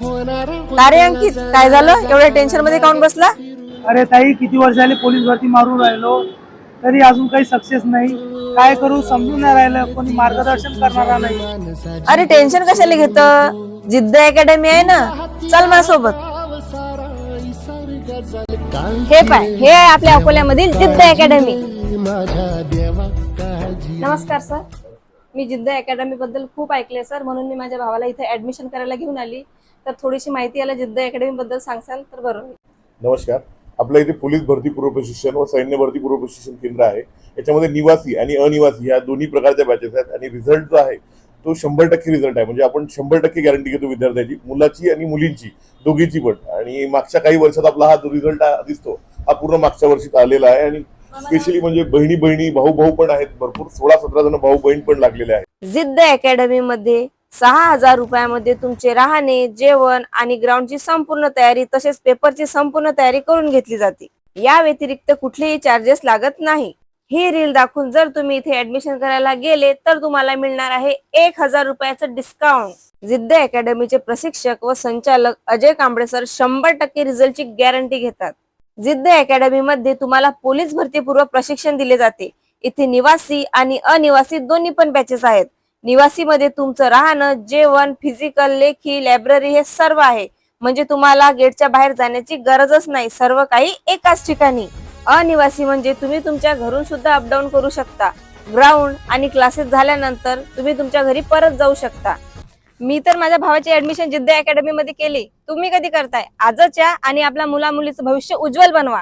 का रे अंकित काय झालं? एवढ्या टेन्शनमध्ये काऊन बसला? अरे ताई किती वर्ष झाले पोलीस भरती मारून राहिलो. तरी अजून काही सक्सेस नाही. काय करू समजून नाही राहिलं. कोणी मार्गदर्शन करणारा नाही. अरे टेन्शन कशाला घेत? जिद्द अकॅडमी आहे ना. चल माझ्यासोबत. हे पाय हे आहे आपल्या अकोल्यामधील जिद्द अकॅडमी नमस्कार सर. मी जिद्द अकॅडमी बद्दल खूप ऐकले सर म्हणून मी माझ्या भावाला इथे ऍडमिशन करायला घेऊन आली. तर थोडीशी माहिती याला जिद्द अकॅडमी बद्दल सांगसाल तर बरं होईल. नमस्कार. आपल्या इथे पोलीस भरती पूर्व प्रशिक्षण व सैन्य भरती पूर्व प्रशिक्षण केंद्र आहे. याच्यामध्ये निवासी आणि अनिवासी ह्या दोन्ही प्रकारच्या बॅचेस आहेत आणि रिझल्ट जो आहे तो शंभर टक्के रिझल्ट आहे. म्हणजे आपण शंभर टक्के गॅरंटी घेतो विद्यार्थ्याची मुलाची आणि मुलींची दोघीची पण. आणि मागच्या काही वर्षात आपला हा जो रिझल्ट दिसतो हा पूर्ण मागच्या वर्षी आलेला आहे आणि स्पेशली म्हणजे बहिणी बहिणी भाऊ भाऊ पण आहेत भरपूर. सोळा सतरा जण भाऊ बहीण पण लागलेले आहेत. जिद्द अकॅडमी मध्ये सहा हजार रुपयामध्ये तुमचे राहणे जेवण आणि ग्राउंडची संपूर्ण तयारी तसेच पेपरची संपूर्ण तयारी करून घेतली जाते. या व्यतिरिक्त कुठलेही चार्जेस लागत नाही. ही रील दाखवून जर तुम्ही इथे ऍडमिशन करायला गेले तर तुम्हाला मिळणार आहे एक हजार रुपयाचं डिस्काउंट जिद्द अकॅडमीचे प्रशिक्षक व संचालक अजय कांबळे सर शंभर टक्के रिझल्टची गॅरंटी घेतात. जिद्द अकॅडमी मध्ये तुम्हाला पोलीस भरतीपूर्व प्रशिक्षण दिले जाते. इथे निवासी आणि अनिवासी दोन्ही पण बॅचेस आहेत. निवासी मध्ये तुमचं राहणं जेवण फिजिकल लेखी लायब्ररी हे सर्व आहे. म्हणजे तुम्हाला गेटच्या बाहेर जाण्याची गरजच नाही. सर्व काही एकाच ठिकाणी. अनिवासी म्हणजे तुम्ही तुमच्या घरून सुद्धा अपडाऊन करू शकता. ग्राउंड आणि क्लासेस झाल्यानंतर तुम्ही तुमच्या घरी परत जाऊ शकता. मी तर माझ्या भावाची ऍडमिशन जिद्द अकॅडमी मध्ये केली. तुम्ही कधी करताय? आजच्या आणि आपल्या मुला मुलीचं भविष्य उज्ज्वल बनवा.